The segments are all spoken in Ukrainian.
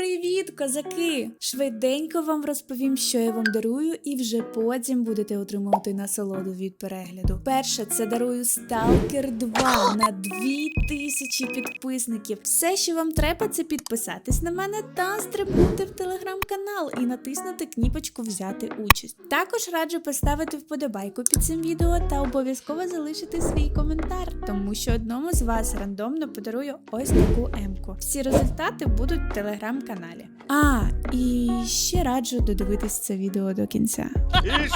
Привіт, козаки! Швиденько вам розповім, що я вам дарую, і вже потім будете отримувати насолоду від перегляду. Перше, це дарую Stalker 2 на 2000 підписників. Все, що вам треба, це підписатись на мене та стрибнути в телеграм-канал і натиснути кніпочку Взяти участь. Також раджу поставити вподобайку під цим відео та обов'язково залишити свій коментар, тому що одному з вас рандомно подарую ось таку емку. Всі результати будуть в телеграм-каналі. А, і ще раджу додивитись це відео до кінця.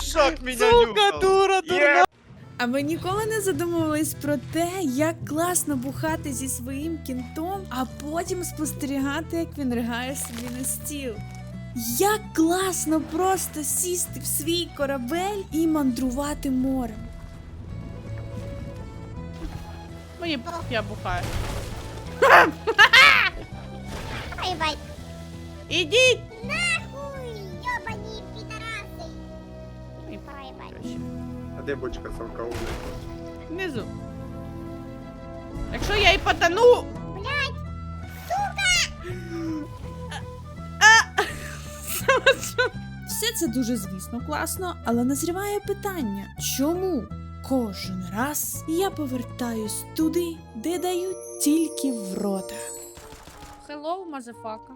Шаг меня Сука, нюхал. дура, дура. А ви ніколи не задумувались про те, як класно бухати зі своїм кінтом, а потім спостерігати, як він ригає собі на стіл. Як класно просто сісти в свій корабель і мандрувати морем. Мені я бухаю. Ай-бай. Ідіть! Нахуй, підараси. А де бочка з алкоголем? Внизу. Якщо я і потону. Блядь, Все це дуже звісно класно, але назріває питання, чому кожен раз я повертаюсь туди, де дають тільки в рота. Hello, мазафака.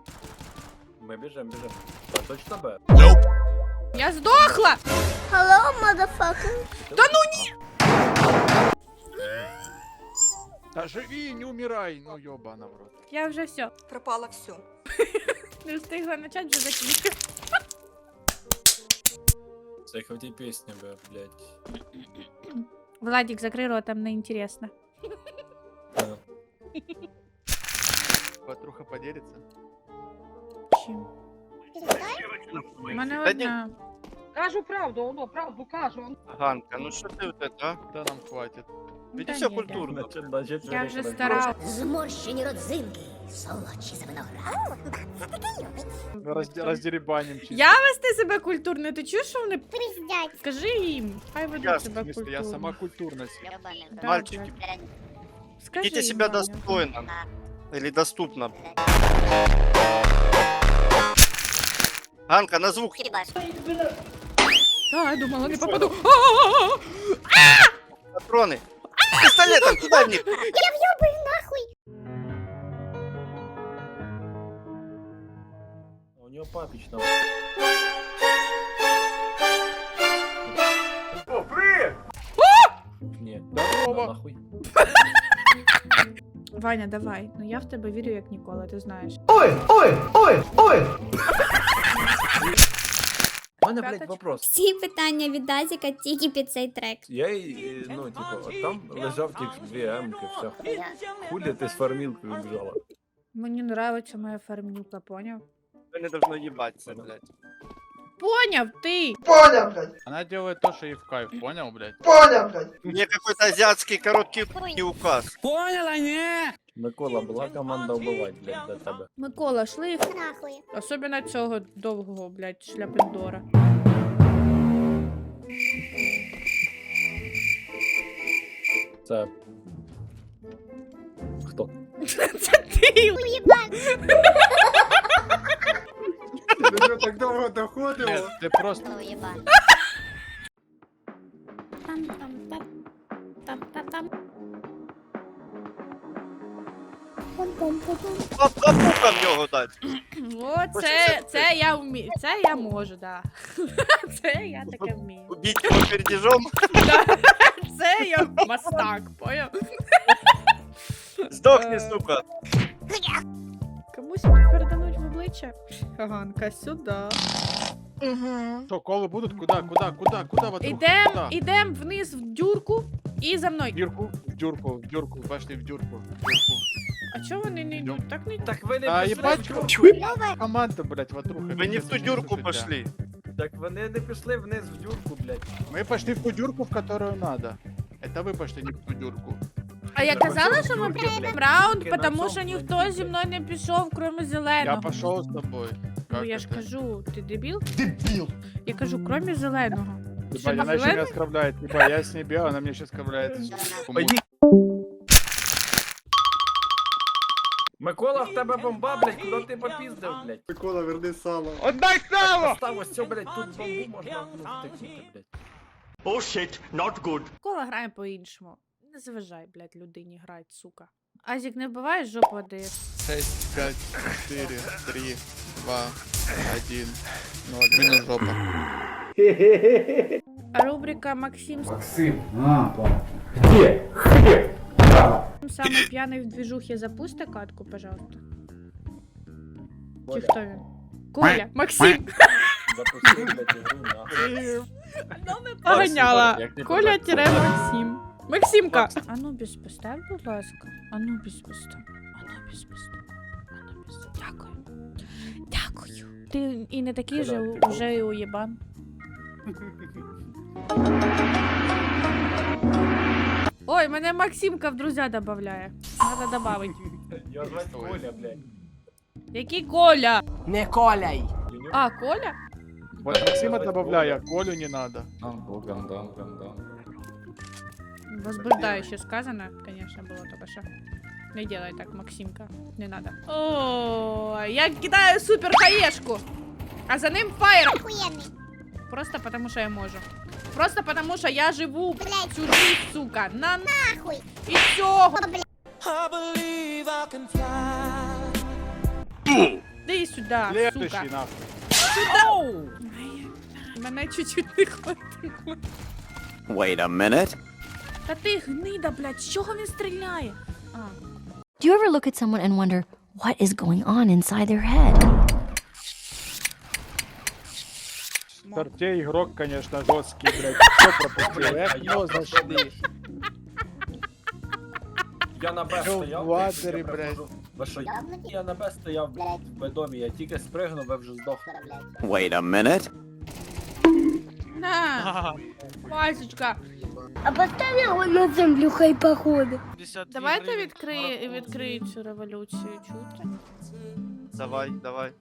Ми біжимо, біжимо. Та точно Б. Я здохла! hello, motherfucker. Да живи, не умирай, ну ёбана в рот. Я вже все. Пропало все. Не встигла начать, вже закінчив. Це хоті пісня, бе, блядь. Владик, закрий рот, там неінтересно. Е, Ватруха поделится? Чим? У мене Та ні. одна. Кажу правду, воно правду кажу. Ганка, ну що ти от а? Да нам хватит. Веди все ні, культурно. Я вже старалась. Зморщені родзинки, солодші за виноград. Це таке любить. Чисто. Я вести себе культурно, ти чуєш, що вони. Приздять. Скажи їм, хай ведуть Я, В себе смысле, культурно. я сама культурность. Мальчики, блядь. Скажи Ведите їм, себя Ваня. достойно. Или доступно. Ганка, на звук. А, я думала, не Що? попаду. А-а-а! Патроны. Пистолетом, куда в них? Я в'юбаю нахуй. У нього папічна. О, привет! Ні. Здорово. На, нахуй. Ваня, давай. Ну я в тебе вірю як ніколи, ти знаєш. У мене, блядь, П'яточка. вопрос. Всі питання від Дазіка тільки під цей трек. Я, й- ну, типу, от там лежав тільки дві емки, все. Хулі ти з фармілкою біжала. Мені нравиться моя фармілка, поняв? Вы не должно ебаться, блядь. Поняв ти! Она делает то, что ей в кайф, понял, блядь? Мне какой-то азиатский короткий не указ. Микола, була команда вбивати, блядь, для тебе. Микола, шлиф. Нахуй. Особливо цього довгого, блядь, шляпендора. Це... Хто? Це ти! Уєбан. так долго доходило. Ты просто... Уєбан. Там-там-там. Там-там-там. Лапука в нього дать. О, це, це я вмію. Це я можу, да. Це я таке вмію. Убить его пердежом. Це я мастак, поняв? Сдохни, Е. сука. Комусь передануть в обличчя. Ганка, сюди. Что, колы будут? Куда, куда, куда, куда, Ватруха? Ідем, Куда? ідем вниз в дюрку і за В дюрку, в дюрку, в дюрку, пошли в дюрку. в дюрку. А чого вони не йдуть? Так не Так ви не А, пішли ебать, в дюрку. команда, блядь, Ватруха. Вы не в ту дюрку пошли. Так вони не пішли вниз в дюрку, блядь. Мы пошли в ту дюрку, в которую надо. Это вы пошли не в ту дюрку. А я казала, що ми Дюрки, приймемо блядь. раунд, Тільки на тому цьому що ніхто планеті. зі мною не пішов, крім Я зеленого. пошел с тобой. Ну Как я ж это? кажу, ти дебіл? Дебил! Я кажу, крім зеленого. Ебать, Что, она еще зеленый? меня оскорбляет. Ебать, я с ней бегал, она мне сейчас оскорбляет. Пойди. Микола, в тебе бомба, блядь, куди ти попіздив, блядь? Микола, верни сало. Отдай сало! Остав ось цю, блядь, тут бомбу можна ну, втикнути, блядь. Oh shit, not good. Кола грає по-іншому. Не заважай, блядь, людині грать, сука. Азік, не вбивай жопу даєш. 6, 5, 4, 3, 2, 1, 0. Мінус жопа. Рубрика Максим Максим, а, понял. Где? Хлеб? Самый пьяный в движухе запусти катку, пожалуйста. Чи хто він? Коля, Максим! Запусти, блядь, ігру, нахуй. Поганяла. Коля тире Максим. Максимка! Анубіс, постав, будь ласка. Анубіс, постав. Анубіс, постав. Анубіс. Дякую. Дякую. Ти і не такий же уже і уєбан. Ой, мене Максимка в друзя добавляє. Надо добавить. Я звать Коля, блядь. Який Коля? Не коляй. А, Коля? Вот Максима добавляя, Колю не надо. Возбуждающе сказано, конечно, было только что. Не делай так, Максимка. Не надо. О, я кидаю супер хаешку. А за ним фаер. Охуенный. Просто потому что я можу. Просто потому что я живу всю жизнь, сука. На Нахуй. и все. Иди сюда, сука. Нахуй. Сюда. Мене чуть-чуть не хватило. Wait a minute. Та ти гнида, блядь, з чого він стріляє? А. Do you ever look at someone and wonder what is going on inside their head? Торте игрок, конечно, жесткий, блядь. Все пропустил. Эх, ну зашли. Я на Б Що в стояв, ватері, я блядь? приходжу. Ви що, Ёбнутый. я на Б стояв, блядь, в Б-домі, я тільки спригнув, ви вже здохли. Блядь. Wait a minute. На, Васечка, А поставь его на землю, хай походы. давайте відкриє, відкриє цю революцію, чути? Давай, давай.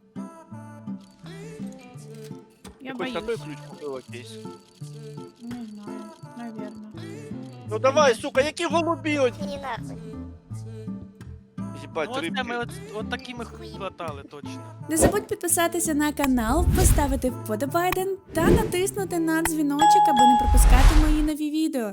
Я Якийсь боюсь. боюсь. ключ купила якийсь. Не знаю, наверное. Ну давай, сука, які голубі от. Не нахуй. Їбать, рибки. от такими хватали точно. Не забудь підписатися на канал, поставити вподобайден та натиснути на дзвіночок, аби не пропускати мої нові відео.